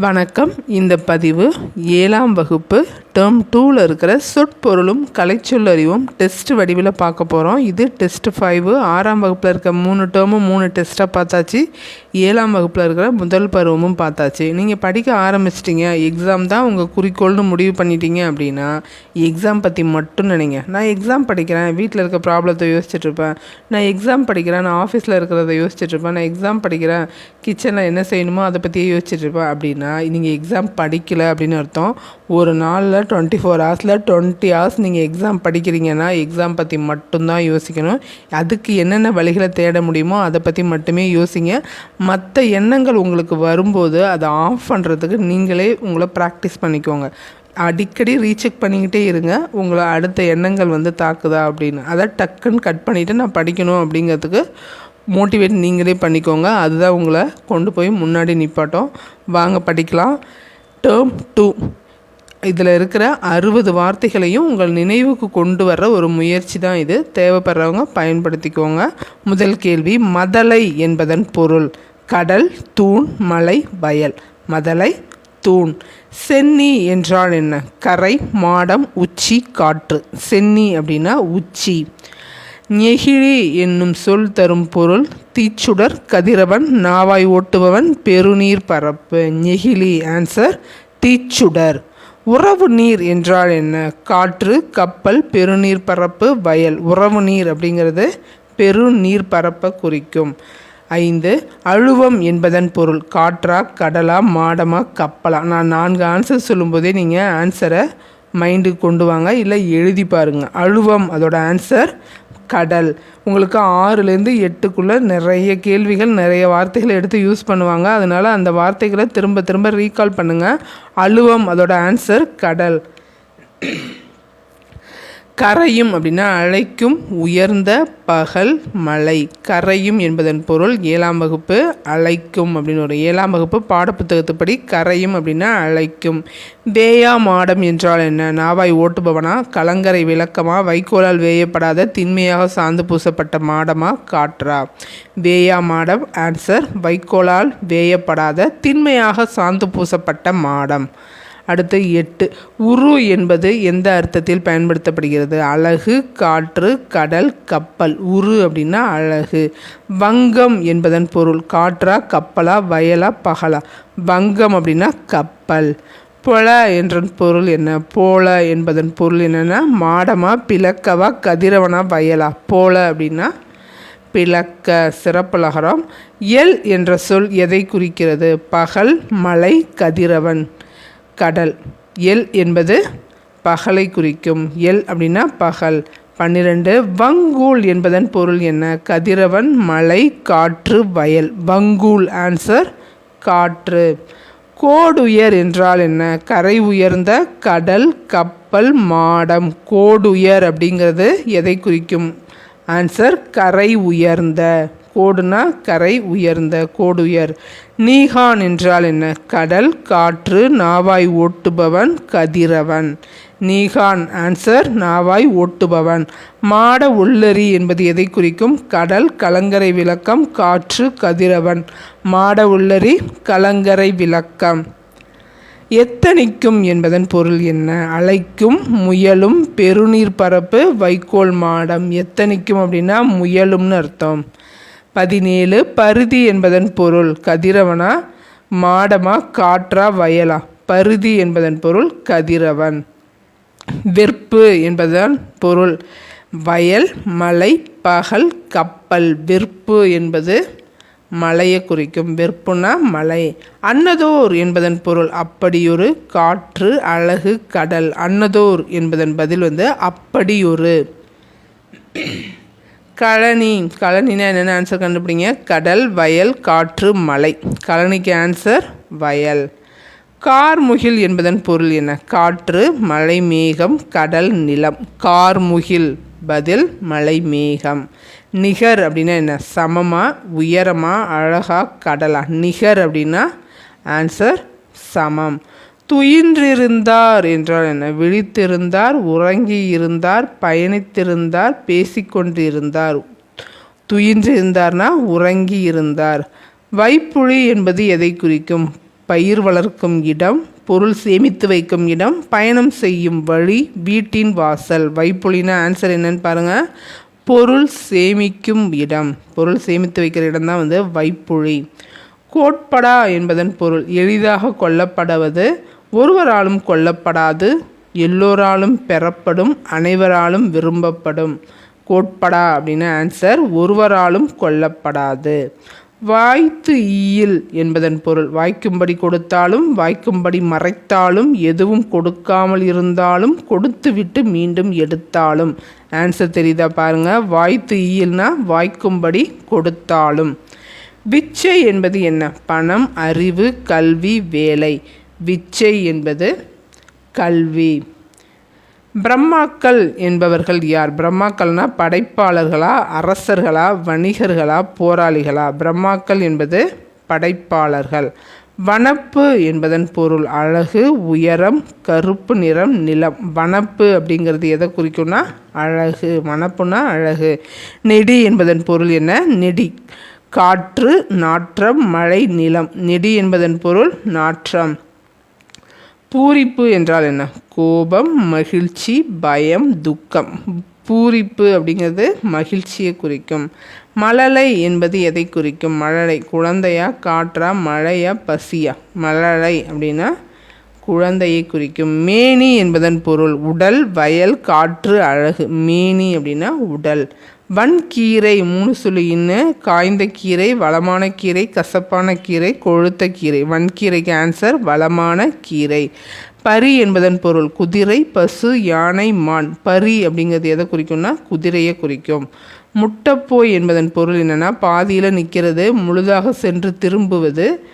வணக்கம். இந்த பதிவு ஏழாம் வகுப்பு டேர்ம் டூவில் இருக்கிற சொற்பொருளும் கலைச்சொல்லறிவும் டெஸ்ட் வடிவில் பார்க்க போகிறோம் இது டெஸ்ட் ஃபைவு ஆறாம் வகுப்பில் இருக்க மூணு டேர்மும் மூணு டெஸ்ட்டாக பார்த்தாச்சு. ஏழாம் வகுப்பில் இருக்கிற முதல் பருவமும் பார்த்தாச்சு. நீங்கள் படிக்க ஆரம்பிச்சிட்டிங்க. எக்ஸாம் தான் உங்கள் குறிக்கோள்னு முடிவு பண்ணிட்டீங்க அப்படின்னா எக்ஸாம் பற்றி மட்டும் நினைங்க. நான் எக்ஸாம் படிக்கிறேன் வீட்டில் இருக்க ப்ராப்ளத்தை யோசிச்சுட்ருப்பேன் நான் எக்ஸாம் படிக்கிறேன் நான் ஆஃபீஸில் இருக்கிறத யோசிச்சுட்ருப்பேன் நான் எக்ஸாம் படிக்கிறேன் கிச்சனில் என்ன செய்யணுமோ அதை பற்றியே யோசிச்சுட்ருப்பேன் அப்படின்னா நீங்கள் எக்ஸாம் படிக்கலை அப்படின்னு அர்த்தம். ஒரு நாளில் டுவெண்ட்டி ஃபோர் ஹவர்ஸில் டுவெண்ட்டி ஹவர்ஸ் நீங்கள் எக்ஸாம் படிக்கிறீங்கன்னா எக்ஸாம் பற்றி மட்டும்தான் யோசிக்கணும். அதுக்கு என்னென்ன வழிகளை தேட முடியுமோ அதை பற்றி மட்டுமே யோசிங்க. மற்ற எண்ணங்கள் உங்களுக்கு வரும்போது அதை ஆஃப் பண்ணுறதுக்கு நீங்களே உங்களை ப்ராக்டிஸ் பண்ணிக்கோங்க. அடிக்கடி ரீசெக் பண்ணிக்கிட்டே இருங்க. உங்களை அடுத்த எண்ணங்கள் வந்து தாக்குதா அப்படின்னு. அதை டக்குன்னு கட் பண்ணிவிட்டு நான் படிக்கணும் அப்படிங்கிறதுக்கு மோட்டிவேட் நீங்களே பண்ணிக்கோங்க. அதுதான் உங்களை கொண்டு போய் முன்னாடி நிப்பாட்டும். வாங்க படிக்கலாம். டேர்ம் டூ இதில் இருக்கிற அறுபது வார்த்தைகளையும் உங்கள் நினைவுக்கு கொண்டு வர்ற ஒரு முயற்சி தான் இது. தேவைப்படுறவங்க பயன்படுத்திக்கோங்க. முதல் கேள்வி மதலை என்பதன் பொருள். கடல் தூண் மலை வயல். மதலை தூண். சென்னி என்றால் என்ன? கரை மாடம் உச்சி காற்று. சென்னி அப்படின்னா உச்சி. நெகிழி என்னும் சொல் தரும் பொருள். தீச்சுடர் கதிரவன் நாவாய் ஓட்டுபவன் பெருநீர் பரப்பு. நெகிழி ஆன்சர் தீச்சுடர். உறவு நீர் என்றால் என்ன? காற்று கப்பல் பெருநீர் பரப்பு வயல். உறவு நீர் அப்படிங்கிறது பெருநீர் பரப்பை குறிக்கும். ஐந்து அழுவம் என்பதன் பொருள். காற்றா கடலா மாடமா கப்பலா? நான் நான்கு ஆன்சர் சொல்லும்போதே நீங்கள் ஆன்சரை மைண்டுக்கு கொண்டு வாங்க இல்லை எழுதி பாருங்கள் அழுவம் அதோட ஆன்சர் கடல். உங்களுக்கு ஆறுலேருந்து எட்டுக்குள்ளே நிறைய கேள்விகள் நிறைய வார்த்தைகளை எடுத்து யூஸ் பண்ணுவாங்க. அதனால் அந்த வார்த்தைகளை திரும்ப திரும்ப ரீகால் பண்ணுங்கள் அழுவம் அதோட ஆன்சர் கடல். கரையும் அப்படின்னா அழைக்கும் உயர்ந்த பகல் மலை கரையும் என்பதன் பொருள் ஏழாம் வகுப்பு அழைக்கும் அப்படின்னு ஒரு ஏழாம் வகுப்பு பாடப்புத்தகத்துப்படி கரையும் அப்படின்னா அழைக்கும். வேயா மாடம் என்றால் என்ன? நாவாய் ஓட்டுபவனா? கலங்கரை விளக்கமா? வைக்கோலால் வேயப்படாத திண்மையாக சார்ந்து பூசப்பட்ட மாடமா? காற்றா. வேயா மாடம் ஆன்சர் வைக்கோலால் வேயப்படாத திண்மையாக சார்ந்து பூசப்பட்ட மாடம். அடுத்து எட்டு. உரு என்பது எந்த அர்த்தத்தில் பயன்படுத்தப்படுகிறது? அழகு காற்று கடல் கப்பல். உரு அப்படின்னா அழகு. வங்கம் என்பதன் பொருள். காற்றா கப்பலா வயலா பகலா? வங்கம் அப்படின்னா கப்பல். பொல என்ற பொருள் என்ன? போல என்பதன் பொருள் என்னென்னா மாடமா பிளக்கவா கதிரவனா வயலா? போல அப்படின்னா பிளக்க சிறப்புலகரம். எல் என்ற சொல் எதை குறிக்கிறது? பகல் மலை கதிரவன். கடல். எல் என்பது பகலை குறிக்கும். எல் அப்படின்னா பகல். பன்னிரெண்டு வங்கூல் என்பதன் பொருள் என்ன? கதிரவன் மலை காற்று வயல். வங்கூல் ஆன்சர் காற்று. கோடுயர் என்றால் என்ன? கரை உயர்ந்த கடல் கப்பல் மாடம். கோடுயர் அப்படிங்கிறது எதை குறிக்கும்? ஆன்சர் கரை உயர்ந்த. கோடுனா கரை உயர்ந்த கோடுயர். நீகான் என்றால் என்ன? கடல் காற்று நாவாய் ஓட்டுபவன் கதிரவன். நீகான் ஆன்சர் நாவாய் ஓட்டுபவன். மாட உள்ளரி என்பது எதை குறிக்கும்? கடல் கலங்கரை விளக்கம் காற்று கதிரவன். மாட உள்ளரி கலங்கரை விளக்கம். எத்தனிக்கும் என்பதன் பொருள் என்ன? அழைக்கும் முயலும் பெருநீர் பரப்பு வைக்கோல் மாடம். எத்தனிக்கும் அப்படின்னா முயலும்னு அர்த்தம். பதினேழு பருதி என்பதன் பொருள் கதிரவனா மாடமா காற்றா வயலா. பருதி என்பதன் பொருள் கதிரவன். வெறுப்பு என்பதன் பொருள் வயல் மலை பகல் கப்பல். வெறுப்பு என்பது மலையை குறிக்கும். வெறுப்புனா மலை. அன்னதோர் என்பதன் பொருள் அப்படியொரு காற்று அழகு கடல். அன்னதோர் என்பதன் பதில் வந்து அப்படியொரு. கழனி. கழனினா என்னென்ன ஆன்சர் கண்டுபிடிங்க? கடல் வயல் காற்று மலை. கழனிக்கு ஆன்சர் வயல். கார்முகில் என்பதன் பொருள் என்ன? காற்று மலை மேகம் கடல் நிலம். கார்முகில் பதில் மலை மேகம். நிகர் அப்படின்னா என்ன? சமமாக உயரமாக அழகாக கடலா. நிகர் அப்படின்னா ஆன்சர் சமம். துயின்றிருந்தார் என்றால் என்ன? விழித்திருந்தார் உறங்கி இருந்தார் பயணித்திருந்தார் பேசிக்கொண்டிருந்தார். துயின்றிருந்தார்னா உறங்கி இருந்தார் வைப்புழி என்பது எதை குறிக்கும்? பயிர் வளர்க்கும் இடம் பொருள் சேமித்து வைக்கும் இடம் பயணம் செய்யும் வழி வீட்டின் வாசல். வைப்புலினா ஆன்சர் என்னன்னு பாருங்கள் பொருள் சேமிக்கும் இடம். பொருள் சேமித்து வைக்கிற இடம் தான் வந்து வைப்புழி. கோட்படா என்பதன் பொருள். எளிதாக கொல்லப்படுவது ஒருவராலும் கொல்லப்படாது எல்லோராலும் பெறப்படும் அனைவராலும் விரும்பப்படும். கோட்படா அப்படின்னு ஆன்சர் ஒருவராலும் கொல்லப்படாது. வாய்த்து ஈயில் என்பதன் பொருள். வாய்க்கும்படி கொடுத்தாலும் வாய்க்கும்படி மறைத்தாலும் எதுவும் கொடுக்காமல் இருந்தாலும் கொடுத்து விட்டு மீண்டும் எடுத்தாலும். ஆன்சர் தெரியுதா பாருங்க. வாய்த்து ஈயில்னா வாய்க்கும்படி கொடுத்தாலும். விச்சை என்பது என்ன? பணம் அறிவு கல்வி வேலை. விச்சை என்பது கல்வி. பிரம்மாக்கள் என்பவர்கள் யார்? பிரம்மாக்கள்னால் படைப்பாளர்களா அரசர்களா வணிகர்களா போராளிகளா? பிரம்மாக்கள் என்பது படைப்பாளர்கள். வனப்பு என்பதன் பொருள் அழகு உயரம் கருப்பு நிறம் நிலம். வனப்பு அப்படிங்கிறது எதை குறிக்கும்னா? அழகு. வனப்புனா அழகு. நெடி என்பதன் பொருள் என்ன? நெடி. காற்று நாற்றம் மழை நிலம். நெடி என்பதன் பொருள் நாற்றம். பூரிப்பு என்றால் என்ன? கோபம் மகிழ்ச்சி பயம் துக்கம். பூரிப்பு அப்படிங்கிறது மகிழ்ச்சியை குறிக்கும். மழலை என்பது எதை குறிக்கும்? மழலை. குழந்தையா காற்றா மழையா பசியா? மழலை அப்படின்னா குழந்தையை குறிக்கும். மேனி என்பதன் பொருள் உடல் வயல் காற்று அழகு. மேனி அப்படின்னா உடல். வன்கீரை மூணு சுழின்னு காய்ந்த கீரை வளமான கீரை கசப்பான கீரை கொழுத்த கீரை. வன்கீரை கேன்சர் வளமான கீரை. பரி என்பதன் பொருள் குதிரை பசு யானை மான். பரி அப்படிங்கிறது எதை குறிக்கும்னா குதிரையை குறிக்கும். முட்டைப்போய் என்பதன் பொருள் என்னென்னா பாதியில் நிற்கிறது முழுதாக சென்று திரும்புவது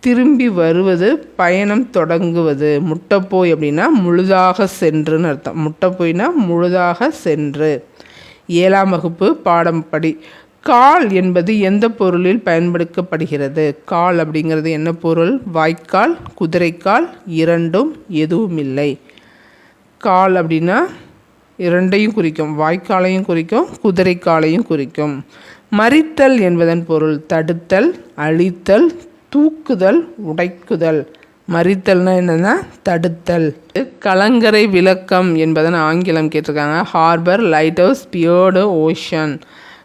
திரும்பி வருவது பயணம் தொடங்குவது. முட்டைப்போய் அப்படின்னா முழுதாக சென்றுன்னு அர்த்தம். முட்டைப்போய்னா முழுதாக சென்று. ஏழாம் வகுப்பு பாடம் படி கால் என்பது எந்த பொருளில் பயன்படுத்தப்படுகிறது? கால் அப்படிங்கிறது என்ன பொருள்? வாய்க்கால் குதிரைக்கால் இரண்டும் எதுவும் இல்லை கால் அப்படின்னா இரண்டையும் குறிக்கும். வாய்க்காலையும் குறிக்கும் குதிரைக்காலையும் குறிக்கும். மறித்தல் என்பதன் பொருள் தடுத்தல் அழித்தல் தூக்குதல் உடைக்குதல். மறித்தல்னா என்னென்னா தடுத்தல். கலங்கரை விளக்கம் என்பதன் ஆங்கிலம் கேட்டிருக்காங்க. Harbour lighthouse fjord ocean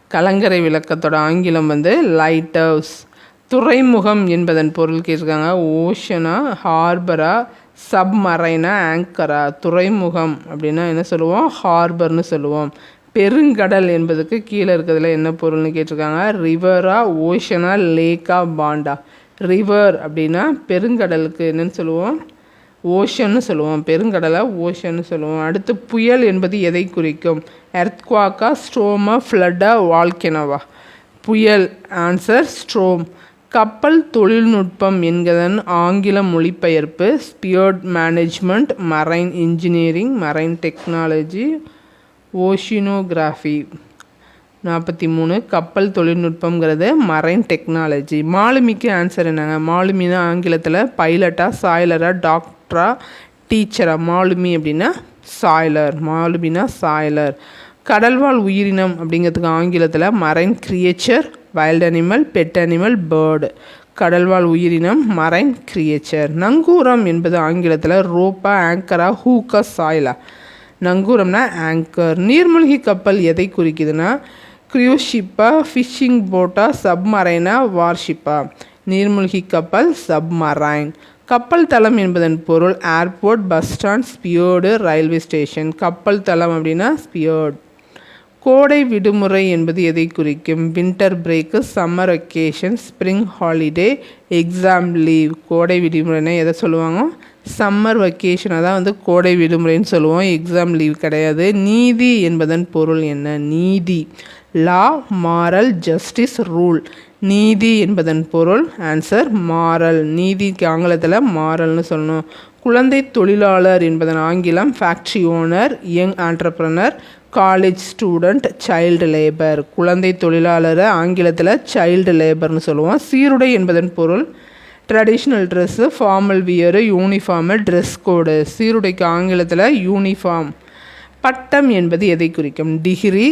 கலங்கரை விளக்கத்தோட ஆங்கிலம் வந்து லைட் ஹவுஸ் துறைமுகம் என்பதன் பொருள் கேட்டிருக்காங்க. ஓஷனா ஹார்பரா சப்மரைனா ஆங்கரா துறைமுகம் அப்படின்னா என்ன சொல்லுவோம்? ஹார்பர்னு சொல்லுவோம். பெருங்கடல் என்பதுக்கு கீழே இருக்கிறதுல என்ன பொருள்னு கேட்டிருக்காங்க? ரிவரா ஓஷனா லேக்கா பாண்டா ரிவர் அப்படின்னா பெருங்கடலுக்கு என்னென்னு சொல்லுவோம்? ஓஷன்னு சொல்லுவோம். பெருங்கடலை ஓஷன்னு சொல்லுவோம். அடுத்து புயல் என்பது எதை குறிக்கும்? எர்த்குவாக்கா ஸ்ட்ரோமா ஃப்ளட்டா வால்கெனவா புயல் ஆன்சர் ஸ்ட்ரோம் கப்பல் தொழில்நுட்பம் என்கிறதன் ஆங்கில மொழிபெயர்ப்பு shipyard management marine engineering marine technology oceanography நாற்பத்தி மூணு கப்பல் தொழில்நுட்பங்கிறது மரைன் டெக்னாலஜி மாலுமிக்கு ஆன்சர் என்னங்க? மாலுமினா ஆங்கிலத்தில் பைலட்டா சாய்லராக டாக்டரா டீச்சராக மாலுமி அப்படின்னா சாய்லர் மாலுமினா சாய்லர். கடல்வாழ் உயிரினம் அப்படிங்கிறதுக்கு ஆங்கிலத்தில் marine creature wild animal pet animal bird கடல்வாழ் உயிரினம் மரைன் கிரியேச்சர் நங்கூரம் என்பது ஆங்கிலத்தில் ரோப்பா ஆங்கரா ஹூக்கா சாய்லா. நங்கூரம்னா ஆங்கர் நீர்மூழ்கி கப்பல் எதை குறிக்குதுன்னா க்ரியூஷிப்பா ஃபிஷிங் போட்டா சப்மரைனா வார்ஷிப்பா நீர்மூழ்கி கப்பல் சப்மரைன் கப்பல் தளம் என்பதன் பொருள் airport bus stand shipyard railway station கப்பல் தளம் அப்படின்னா ஸ்பியோர்ட் கோடை விடுமுறை என்பது எதை குறிக்கும்? Winter break summer vacation spring holiday exam leave கோடை விடுமுறைனா எதை சொல்லுவாங்க? சம்மர் வெக்கேஷனை தான் வந்து கோடை விடுமுறைன்னு சொல்லுவோம். எக்ஸாம் லீவ் கிடையாது. நீதி என்பதன் பொருள் என்ன? நீதி. Law moral justice rule. நீதி என்பதன் பொருள் ஆன்சர் மாரல். நீதிக்கு ஆங்கிலத்தில் மாரல்னு சொல்லணும். குழந்தை தொழிலாளர் என்பதன் ஆங்கிலம் factory owner young entrepreneur college student child labour. குழந்தை தொழிலாளரை ஆங்கிலத்தில் சைல்டு லேபர்னு சொல்லுவோம். சீருடை என்பதன் பொருள் traditional dress formal wear uniform dress code. சீருடைக்கு ஆங்கிலத்தில் யூனிஃபார்ம். பட்டம் என்பது எதை குறிக்கும்? Degree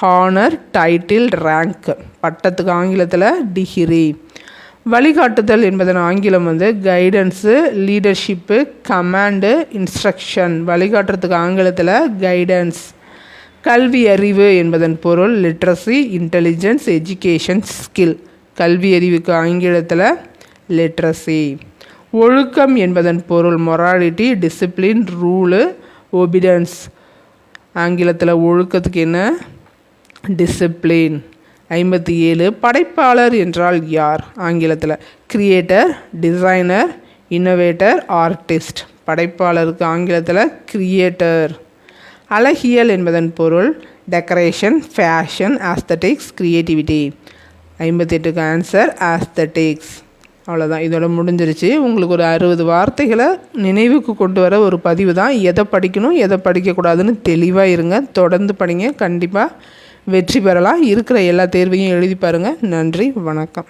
honour title rank. பட்டத்துக்கு ஆங்கிலத்தில் டிகிரி. வழிகாட்டுதல் என்பதன் ஆங்கிலம் வந்து கைடன்ஸு லீடர்ஷிப்பு கமாண்டு இன்ஸ்ட்ரக்ஷன் வழிகாட்டுறதுக்கு ஆங்கிலத்தில் கைடன்ஸ் கல்வி அறிவு என்பதன் பொருள் லிட்ரஸி இன்டெலிஜென்ஸ் எஜுகேஷன் ஸ்கில் கல்வி அறிவுக்கு ஆங்கிலத்தில் லிட்ரஸி ஒழுக்கம் என்பதன் பொருள் மொராலிட்டி டிசிப்ளின் ரூலு ஒபிடன்ஸ் ஆங்கிலத்தில் ஒழுக்கத்துக்கு என்ன? டிசிப்ளின் ஐம்பத்தி ஏழு படைப்பாளர் என்றால் யார்? ஆங்கிலத்தில் கிரியேட்டர் டிசைனர் இன்னோவேட்டர் ஆர்டிஸ்ட் படைப்பாளருக்கு ஆங்கிலத்தில் கிரியேட்டர் அழகியல் என்பதன் பொருள் டெக்கரேஷன் ஃபேஷன் ஆஸ்தட்டிக்ஸ் க்ரியேட்டிவிட்டி ஐம்பத்தெட்டுக்கு ஆன்சர் ஆஸ்தட்டிக்ஸ் அவ்வளோதான் இதோட முடிஞ்சிருச்சு. உங்களுக்கு ஒரு அறுபது வார்த்தைகளை நினைவுக்கு கொண்டு வர ஒரு பதிவு தான். எதை படிக்கணும் எதை படிக்கக்கூடாதுன்னு தெளிவாக இருங்க. தொடர்ந்து படிங்க. கண்டிப்பாக வெற்றி பெறலாம். இருக்கிற எல்லா தேர்வையும் எழுதி பாருங்கள் நன்றி. வணக்கம்.